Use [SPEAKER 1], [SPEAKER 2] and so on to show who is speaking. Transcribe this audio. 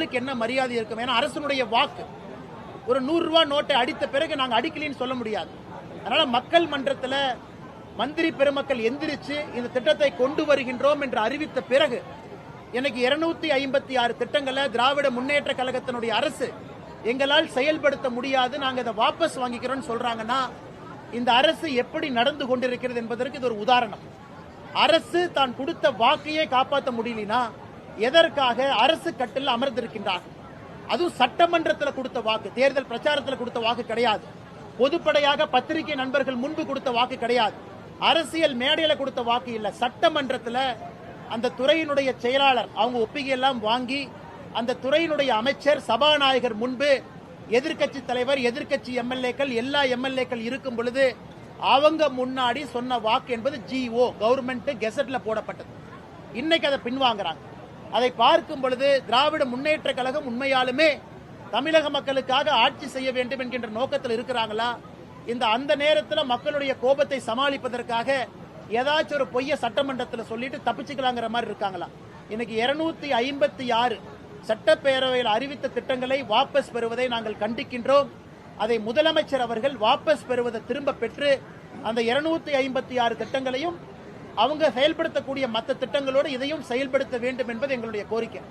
[SPEAKER 1] மக்களுக்கு என்ன மரியாதை இருக்கும்? ஏன்னா அரசனுடைய வாக்கு. ஒரு நூறு ரூபாய் நோட்டை அடித்த பிறகு நாங்கள் அடிக்கலின்னு சொல்ல முடியாது. அதனால மக்கள் மன்றத்தில் மந்திரி பெருமக்கள் எந்திரிச்சு இந்த திட்டத்தை கொண்டு வருகின்றோம் என்று அறிவித்த பிறகு எனக்கு இருநூத்தி ஐம்பத்தி ஆறு திட்டங்களை திராவிட முன்னேற்ற கழகத்தினுடைய அரசு எங்களால் செயல்படுத்த முடியாது நாங்கள் இதை வாபஸ் வாங்கிக்கிறோம்னு சொல்றாங்கன்னா இந்த அரசு எப்படி நடந்து கொண்டிருக்கிறது என்பதற்கு இது ஒரு உதாரணம். அரசு தான் கொடுத்த வாக்கையே காப்பாற்ற முடியலனா எதற்காக அரசு கட்டில் அமர்ந்திருக்கின்றார்கள்? அதுவும் சட்டமன்றத்தில் கொடுத்த வாக்கு தேர்தல் பிரச்சாரத்தில் கொடுத்த வாக்கு கிடையாது. பொதுப்படையாக பத்திரிகை நண்பர்கள் முன்பு கொடுத்த வாக்கு கிடையாது. அரசியல் மேடையில் கொடுத்த வாக்கு இல்லை. சட்டமன்றத்தில் அந்த துறையினுடைய செயலாளர் அவங்க ஒப்பிகையெல்லாம் வாங்கி அந்த துறையினுடைய அமைச்சர் சபாநாயகர் முன்பு எதிர்க்கட்சி தலைவர் எதிர்க்கட்சி எம்எல்ஏக்கள் எல்லா எம்எல்ஏக்கள் இருக்கும் பொழுது அவங்க முன்னாடி சொன்ன வாக்கு என்பது ஜிஓ கவர்மெண்ட் கெசட்ல போடப்பட்டது. இன்னைக்கு அதை பின்வாங்குறாங்க. அதை பார்க்கும் பொழுது திராவிட முன்னேற்ற கழகம் உண்மையாலுமே தமிழக மக்களுக்காக ஆட்சி செய்ய வேண்டும் என்கின்ற நோக்கத்தில் இருக்கிறாங்களா? இந்த அந்த நேரத்தில் மக்களுடைய கோபத்தை சமாளிப்பதற்காக ஏதாச்சும் ஒரு பொய்ய சட்டமன்றத்தில் சொல்லிட்டு தப்பிச்சுக்கலாங்கிற மாதிரி இருக்காங்களா? இன்னைக்கு இருநூத்தி ஐம்பத்தி ஆறு சட்டப்பேரவையில் அறிவித்த திட்டங்களை வாபஸ் பெறுவதை நாங்கள் கண்டிக்கின்றோம். அதை முதலமைச்சர் அவர்கள் வாபஸ் பெறுவதை திரும்ப பெற்று அந்த இருநூத்தி ஐம்பத்தி ஆறு திட்டங்களையும் அவங்க செயல்படுத்தக்கூடிய மற்ற திட்டங்களோடு இதையும் செயல்படுத்த வேண்டும் என்பது எங்களுடைய கோரிக்கை.